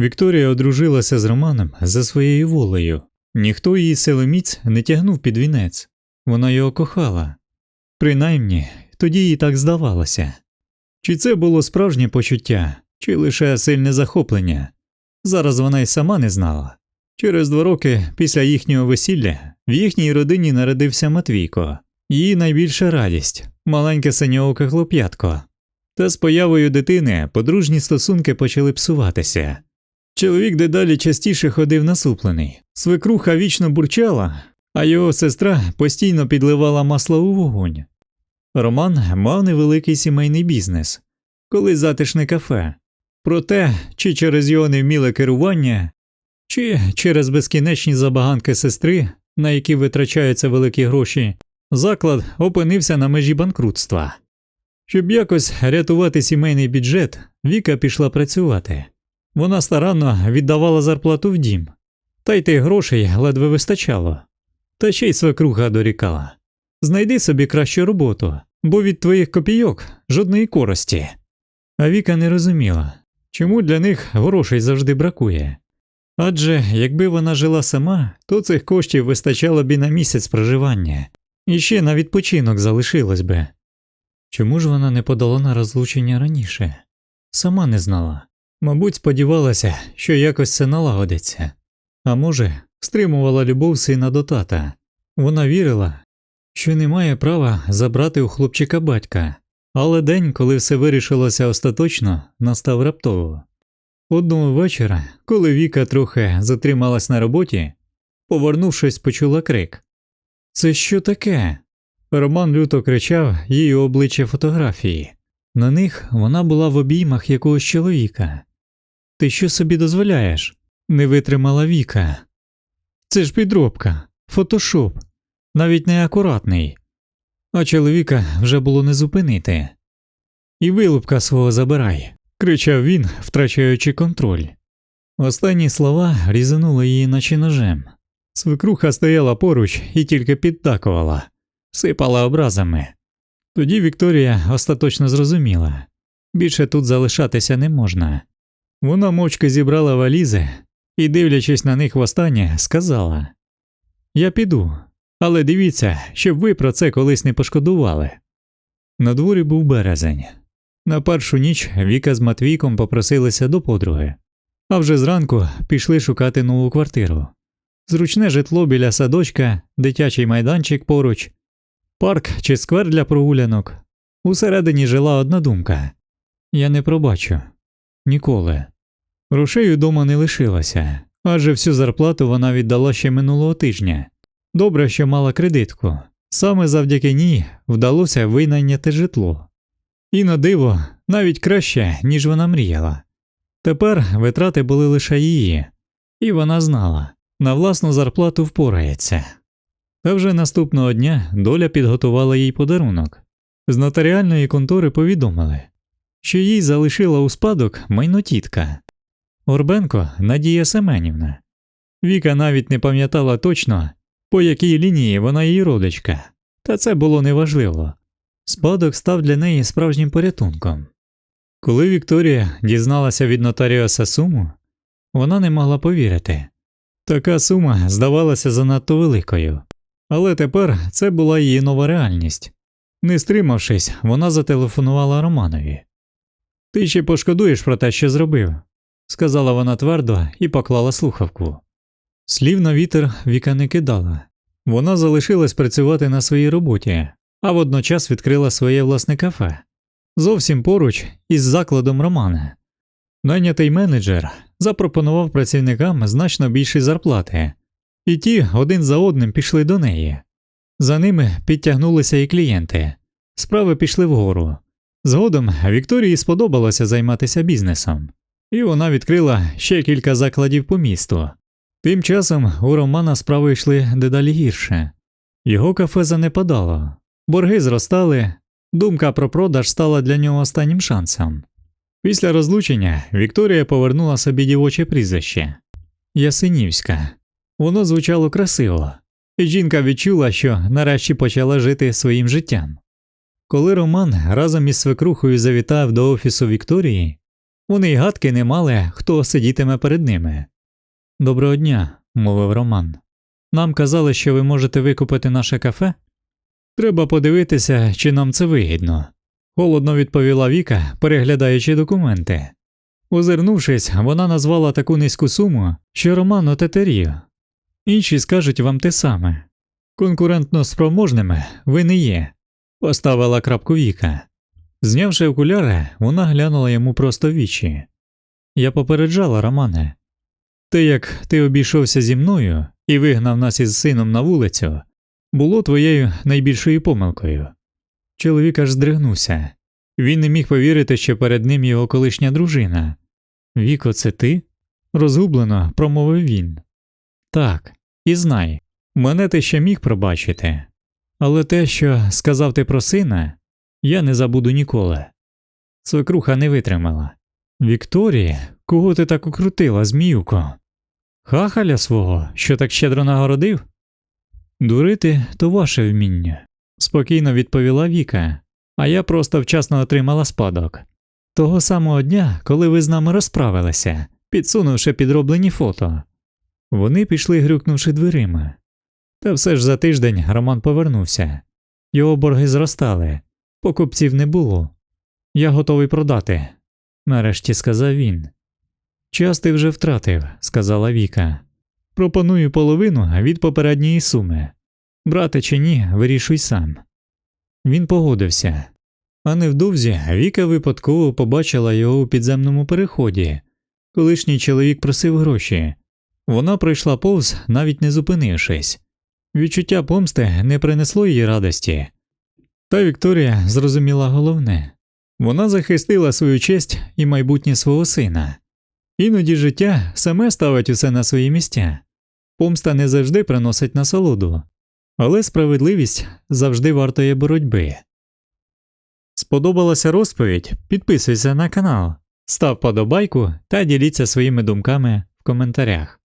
Вікторія одружилася з Романом за своєю волею. Ніхто її силоміць не тягнув під вінець. Вона його кохала. Принаймні, тоді їй так здавалося. Чи це було справжнє почуття, чи лише сильне захоплення? Зараз вона й сама не знала. Через два роки після їхнього весілля в їхній родині народився Матвійко, її найбільша радість маленьке синьооке хлоп'ятко. Та з появою дитини подружні стосунки почали псуватися. Чоловік дедалі частіше ходив насуплений, свекруха вічно бурчала, а його сестра постійно підливала масло у вогонь. Роман мав невеликий сімейний бізнес, колись затишне кафе. Проте, чи через його невміле керування, чи через безкінечні забаганки сестри, на які витрачаються великі гроші, заклад опинився на межі банкрутства. Щоб якось рятувати сімейний бюджет, Віка пішла працювати. Вона старанно віддавала зарплату в дім, та й тих грошей ледве вистачало. Та ще й свекруха дорікала знайди собі кращу роботу, бо від твоїх копійок жодної користі. А Віка не розуміла, чому для них грошей завжди бракує. Адже якби вона жила сама, то цих коштів вистачало б і на місяць проживання, і ще на відпочинок залишилось би. Чому ж вона не подала на розлучення раніше? Сама не знала. Мабуть, сподівалася, що якось це налагодиться, а може, стримувала любов сина до тата. Вона вірила, що не має права забрати у хлопчика батька, але день, коли все вирішилося остаточно, настав раптово. Одного вечора, коли Віка трохи затрималась на роботі, повернувшись, почула крик Це що таке? Роман люто кричав її обличчя фотографії. На них вона була в обіймах якогось чоловіка. Ти що собі дозволяєш? не витримала Віка. Це ж підробка, фотошоп, навіть неакуратний. А чоловіка вже було не зупинити. І вилупка свого забирай, кричав він, втрачаючи контроль. Останні слова різанули її, наче ножем. Свекруха стояла поруч і тільки підтакувала, сипала образами. Тоді Вікторія остаточно зрозуміла більше тут залишатися не можна. Вона мовчки зібрала валізи і, дивлячись на них востаннє, сказала Я піду, але дивіться, щоб ви про це колись не пошкодували. На дворі був березень. На першу ніч Віка з Матвійком попросилися до подруги, а вже зранку пішли шукати нову квартиру. Зручне житло біля садочка, дитячий майданчик поруч, парк чи сквер для прогулянок. Усередині жила одна думка я не пробачу ніколи. Грошей удома не лишилося, адже всю зарплату вона віддала ще минулого тижня. Добре, що мала кредитку. Саме завдяки ній вдалося винайняти житло. І на диво навіть краще, ніж вона мріяла. Тепер витрати були лише її, і вона знала, на власну зарплату впорається. Та вже наступного дня доля підготувала їй подарунок. З нотаріальної контори повідомили, що їй залишила у спадок майно тітка Горбенко Надія Семенівна. Віка навіть не пам'ятала точно, по якій лінії вона її родичка, та це було неважливо. Спадок став для неї справжнім порятунком. Коли Вікторія дізналася від нотаріуса суму, вона не могла повірити. Така сума здавалася занадто великою, але тепер це була її нова реальність. Не стримавшись, вона зателефонувала Романові. Ти ще пошкодуєш про те, що зробив, сказала вона твердо і поклала слухавку. Слів на вітер Віка не кидала. Вона залишилась працювати на своїй роботі, а водночас відкрила своє власне кафе зовсім поруч із закладом Романа. Найнятий менеджер запропонував працівникам значно більші зарплати, і ті один за одним пішли до неї. За ними підтягнулися і клієнти. Справи пішли вгору. Згодом Вікторії сподобалося займатися бізнесом, і вона відкрила ще кілька закладів по місту. Тим часом у Романа справи йшли дедалі гірше. Його кафе занепадало, борги зростали, думка про продаж стала для нього останнім шансом. Після розлучення Вікторія повернула собі дівоче прізвище Ясинівська. Воно звучало красиво, і жінка відчула, що нарешті почала жити своїм життям. Коли Роман разом із свекрухою завітав до офісу Вікторії, Вони й гадки не мали, хто сидітиме перед ними. Доброго дня, мовив Роман. Нам казали, що ви можете викупити наше кафе? Треба подивитися, чи нам це вигідно. Холодно відповіла Віка, переглядаючи документи. Озирнувшись, вона назвала таку низьку суму, що Роман отетерів. Інші скажуть вам те саме. Конкурентно спроможними ви не є, поставила крапку Віка. Знявши окуляри, вона глянула йому просто в вічі. Я попереджала Романе. Те, як ти обійшовся зі мною і вигнав нас із сином на вулицю, було твоєю найбільшою помилкою. Чоловік аж здригнувся. Він не міг повірити, що перед ним його колишня дружина. Віко, це ти? розгублено промовив він. Так, і знай, мене ти ще міг пробачити. Але те, що сказав ти про сина, я не забуду ніколи. Свекруха не витримала. Вікторія, кого ти так укрутила, зміюко? Хахаля свого, що так щедро нагородив? Дурити то ваше вміння, спокійно відповіла Віка, а я просто вчасно отримала спадок. Того самого дня, коли ви з нами розправилися, підсунувши підроблені фото. Вони пішли, грюкнувши дверима. Та все ж за тиждень Роман повернувся. Його борги зростали, покупців не було. Я готовий продати, нарешті сказав він. Час ти вже втратив, сказала Віка. Пропоную половину від попередньої суми. Брати чи ні, вирішуй сам. Він погодився. А невдовзі Віка випадково побачила його у підземному переході. Колишній чоловік просив гроші. Вона пройшла повз, навіть не зупинившись. Відчуття помсти не принесло їй радості. Та Вікторія зрозуміла головне вона захистила свою честь і майбутнє свого сина. Іноді життя саме ставить усе на свої місця. Помста не завжди приносить насолоду, але справедливість завжди вартує боротьби. Сподобалася розповідь? Підписуйся на канал, став подобайку та діліться своїми думками в коментарях.